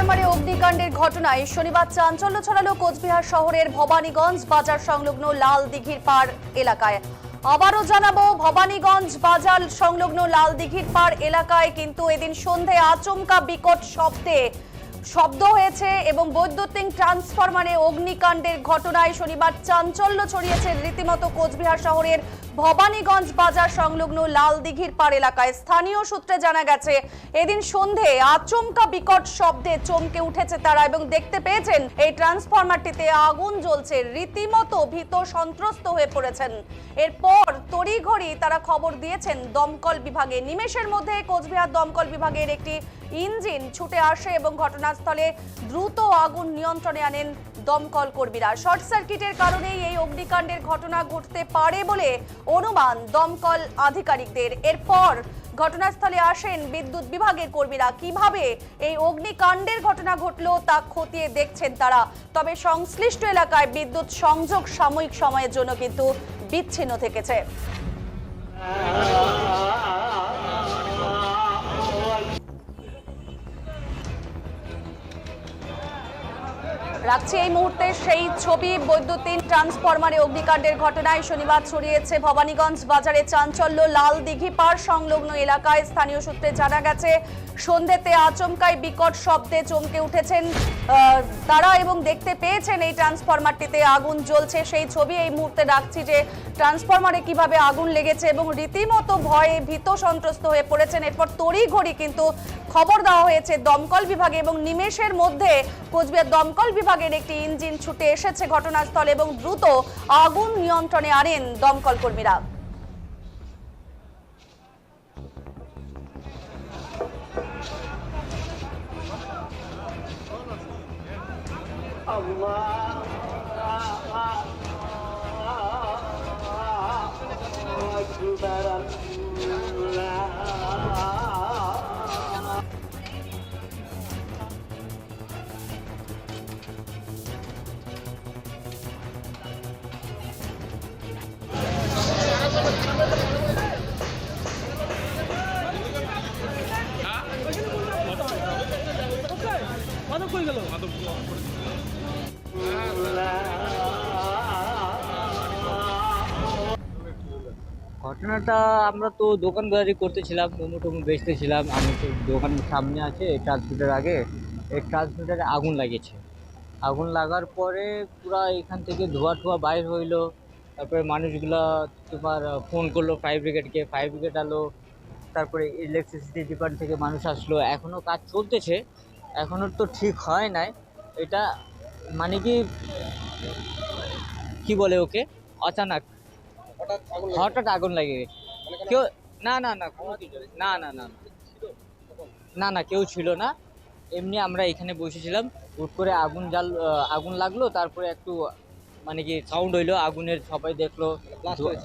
ট্রান্সফরমারে অগ্নিকাণ্ডের ঘটনায় শনিবার চাঞ্চল্য ছড়ালো কোচবিহার শহরের ভবানীগঞ্জ বাজার সংলগ্ন লাল দিঘির পাড় এলাকায়। আবারও জানাব, ভবানীগঞ্জ বাজার সংলগ্ন লাল দিঘির পাড় এলাকায় কিন্তু এদিন সন্ধে আচমকা বিকট শব্দে শব্দ হয়েছে এবং বৈদ্যুতিক ট্রান্সফরমারে অগ্নিকাণ্ডের ঘটনায় শনিবার চাঞ্চল্য ছড়িয়েছে রীতিমতো কোচবিহার শহরের ভবানীগঞ্জ বাজার সংলগ্ন লাল দিঘির পাড় এলাকায় স্থানীয় সূত্রে জানা গেছে, এদিন সন্ধে আচমকা বিকট শব্দে চমকে উঠেছে তারা এবং দেখতে পেয়েছেন, এই ট্রান্সফরমারটিতে আগুন জ্বলছে, রীতিমতো ভীত সন্ত্রস্ত হয়ে পড়েছেন। এরপর তড়িঘড়ি তারা খবর দিয়েছেন, দমকল বিভাগে নিমেষের মধ্যে কোচবিহার দমকল বিভাগের একটি ইঞ্জিন ছুটে আসে এবং ঘটনাস্থলে দ্রুত আগুন নিয়ন্ত্রণে আনেন দমকল কর্মীরা। শর্ট সার্কিটের কারণেই এই অগ্নিকাণ্ডের ঘটনা ঘটতে পারে বলে অনুমান দমকল আধিকারিকদের। এরপর ঘটনাস্থলে আসেন বিদ্যুৎ বিভাগের কর্মীরা। কীভাবে এই অগ্নিকাণ্ডের ঘটনা ঘটলো তা খতিয়ে দেখছেন তারা। তবে সংশ্লিষ্ট এলাকায় বিদ্যুৎ সংযোগ সাময়িক সময়ের জন্য কিন্তু বিচ্ছিন্ন থেকেছে। রাখছি এই মুহূর্তে সেই ছবি, বৈদ্যুতিন ট্রান্সফরমারে অগ্নিকাণ্ডের ঘটনায় শনিবার ছড়িয়েছে ভবানীগঞ্জ বাজারে চাঞ্চল্য লাল দিঘি পাড় সংলগ্ন এলাকায়। স্থানীয় সূত্রে জানা গেছে, সন্ধ্যেতে আচমকায় বিকট শব্দে চমকে উঠেছেন তারা এবং দেখতে পেয়েছেন এই ট্রান্সফরমারটিতে আগুন জ্বলছে। সেই ছবি এই মুহূর্তে রাখছি যে ট্রান্সফরমারে কীভাবে আগুন লেগেছে এবং রীতিমতো ভয়ে ভীত সন্ত্রস্ত হয়ে পড়েছেন। এরপর তড়িঘড়ি কিন্তু খবর দেওয়া হয়েছে দমকল বিভাগে এবং নিমেষের মধ্যে কোচবিহার দমকল বিভাগের একটি ইঞ্জিন ছুটে এসেছে ঘটনাস্থলে এবং দ্রুত আগুন নিয়ন্ত্রণে আনেন দমকল কর্মীরা। of. ঘটনাটা আমরা তো দোকানদারি করতেছিলাম, মোমো টোমো বেচতেছিলাম। আমি তো দোকানের সামনে আছে ট্রান্সমিটার আগে। এই ট্রান্সমিটারে আগুন লাগিয়েছে। আগুন লাগার পরে পুরা এখান থেকে ধোয়া ঠোয়া বাইর হইল। তারপরে মানুষগুলা তোমার ফোন করল ফায়ার ব্রিগেডকে ফায়ার ব্রিগেড আলো। তারপরে ইলেকট্রিসিটি ডিপার্টমেন্ট থেকে মানুষ আসলো। এখনও কাজ চলতেছে। এখনও তো ঠিক হয় নাই। এটা মানে কি কি বলে ওকে? অচানক। হঠাৎ আগুন লাগে? গেছে কেউ না না না কোনো কিছু না না না না। না কেউ ছিল না। এমনি আমরা এখানে বসেছিলাম। হুট করে আগুন জাল আগুন লাগল। তারপরে একটু মানে কি সাউন্ড হইল। আগুনের সবাই দেখল?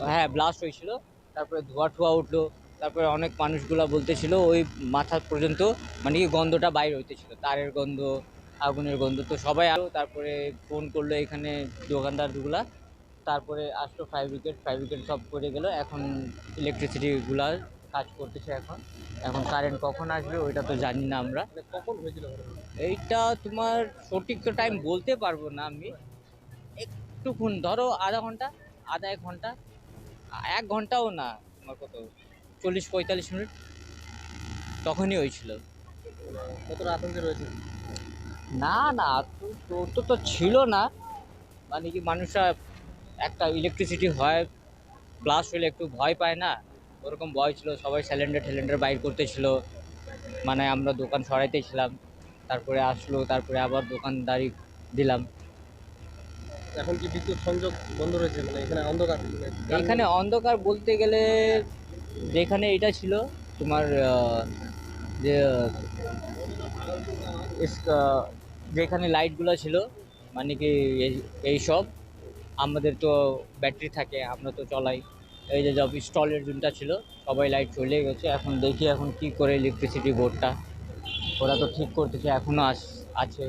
হ্যাঁ ব্লাস্ট হয়েছিল। তারপরে ধোয়া ঠোয়া উঠল। তারপরে অনেক মানুষগুলা বলতেছিল ওই মাথা পর্যন্ত মানে কি গন্ধটা বাইর হইতেছিল। তারের গন্ধ আগুনের গন্ধ। তো সবাই আলো তারপরে ফোন করল এখানে দোকানদারগুলা তারপরে আসলো ফায়ার ব্রিগেড ফায়ার ব্রিগেড সব করে গেল। এখন ইলেকট্রিসিটিগুলা কাজ করতেছে এখন। এখন কারেন্ট কখন আসবে ওইটা তো জানি না আমরা। মানে কখন হয়েছিল এইটা তোমার সঠিক তো টাইম বলতে পারব না আমি। একটুক্ষণ ধরো আধা ঘণ্টা আধা এক ঘণ্টা এক ঘন্টাও না তোমার কত? চল্লিশ পঁয়তাল্লিশ মিনিট। তখনই হয়েছিল। কতটা আতঙ্কে রয়েছে? না না তো তো- তো ছিল না। মানে কি মানুষরা একটা ইলেকট্রিসিটি হয় ব্লাস্ট হলে একটু ভয় পায় না? ওরকম ভয় ছিল সবাই সিলিন্ডার ঠেলেন্ডার বাইর করতেছিল মানে আমরা দোকান সরাইতেছিলাম তারপরে আসলো তারপরে আবার দোকানদারি দিলাম। এখন কি বিদ্যুৎ সংযোগ বন্ধ রয়েছে? মানে এখানে অন্ধকার এখানে অন্ধকার বলতে গেলে যেখানে এটা ছিল তোমার যে যেখানে লাইটগুলো ছিল মানে কি এই- সব আমাদের তো ব্যাটারি থাকে আমরা তো চলাই। এই যে সব স্টলের জুনটা ছিল সবাই লাইট চলে গেছে। এখন দেখি এখন কি করে ইলেকট্রিসিটি বোর্ডটা ওরা তো ঠিক করতেছে এখনও আস আছে।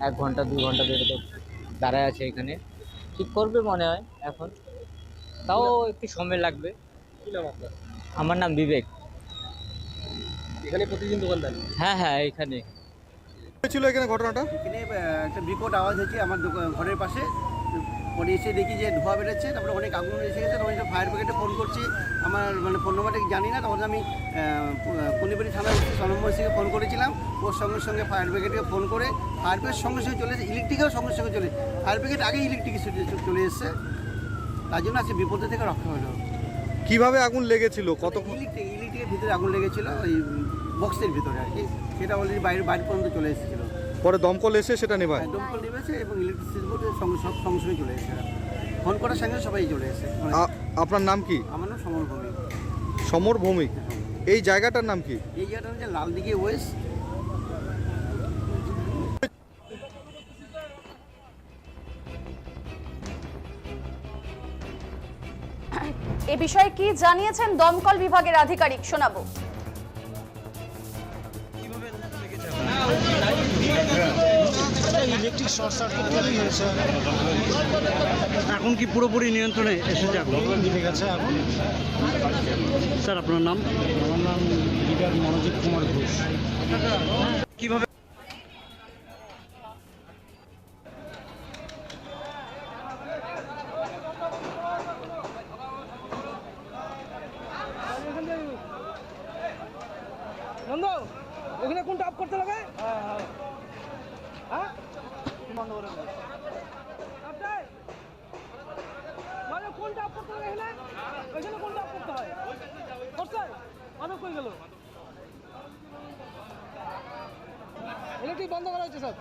এক ঘণ্টা দু ঘণ্টা ধরে তো দাঁড়ায় আছে এখানে। ঠিক করবে মনে হয় এখন। তাও একটু সময় লাগবে। আমার নাম বিবেক। এখানে প্রতিদিন দোকানদার হ্যাঁ হ্যাঁ এখানে। হয়েছিল এখানে ঘটনাটা? এখানে একটা বিকট আওয়াজ হয়েছে আমার ঘরের পাশে। পরে এসে দেখি যে ধোঁয়া বেরোচ্ছে তারপরে অনেক আগুন এসে গেছে তখন ফায়ার ব্রিগেডে ফোন করছি। আমার মানে ফোন নাম্বারটা জানি না তখন আমি কুলিবাড়ি থানায় উঠছি সনম্বর সিংকে ফোন করেছিলাম। ওর সঙ্গে সঙ্গে ফায়ার ব্রিগেডকে ফোন করে ফায়ার ব্রিগেড সঙ্গে সঙ্গে চলে এসে ইলেকট্রিকেও সঙ্গে সঙ্গে চলে ফায়ার ব্রিগেড আগে ইলেকট্রিক চলে এসছে। তার জন্য আজকে বিপদের থেকে রক্ষা হলো। কীভাবে আগুন লেগেছিল? কত ইলেকট্রিক ইলেকট্রিকের ভিতরে আগুন লেগেছিল ওই বক্সের ভিতরে আর কি। সেটা অলরেডি বাইরে বাইরে পর্যন্ত চলে এসেছিল। পরে দমকল এসে সেটা নেভায় দমকল নেমেছে এবং ইলেকট্রিসিটি বোর্ডে সঙ্গে সব সঙ্গে সঙ্গে চলে এসেছে। ফোন করার সঙ্গে সবাই চলে এসেছে। মানে আপনার নাম কি? আমার নাম সমর ভূমি সমর ভৌমিক। এই জায়গাটার নাম কি? এই জায়গাটা হচ্ছে লালদিঘি ওয়েস্ট। এ বিষয়ে কি জানিয়েছেন দমকল বিভাগের আধিকারিক? শোনাবো। এখন কি পুরোপুরি নিয়ন্ত্রণে এসেছে আগুন মিলে গেছে স্যার, আপনার নাম? আমার নাম লিডার মনোজিৎ কুমার ঘোষ কীভাবে ওখানে কোনটা করতে লাগে হ্যাঁ? মানে কোনটা আপ করতে হবে এখানে? ওইখানে কোনটা আপ করতে হয়? করছে অনেক কই গেল? ইলেকট্রিক বন্ধ করা হয়েছে স্যার।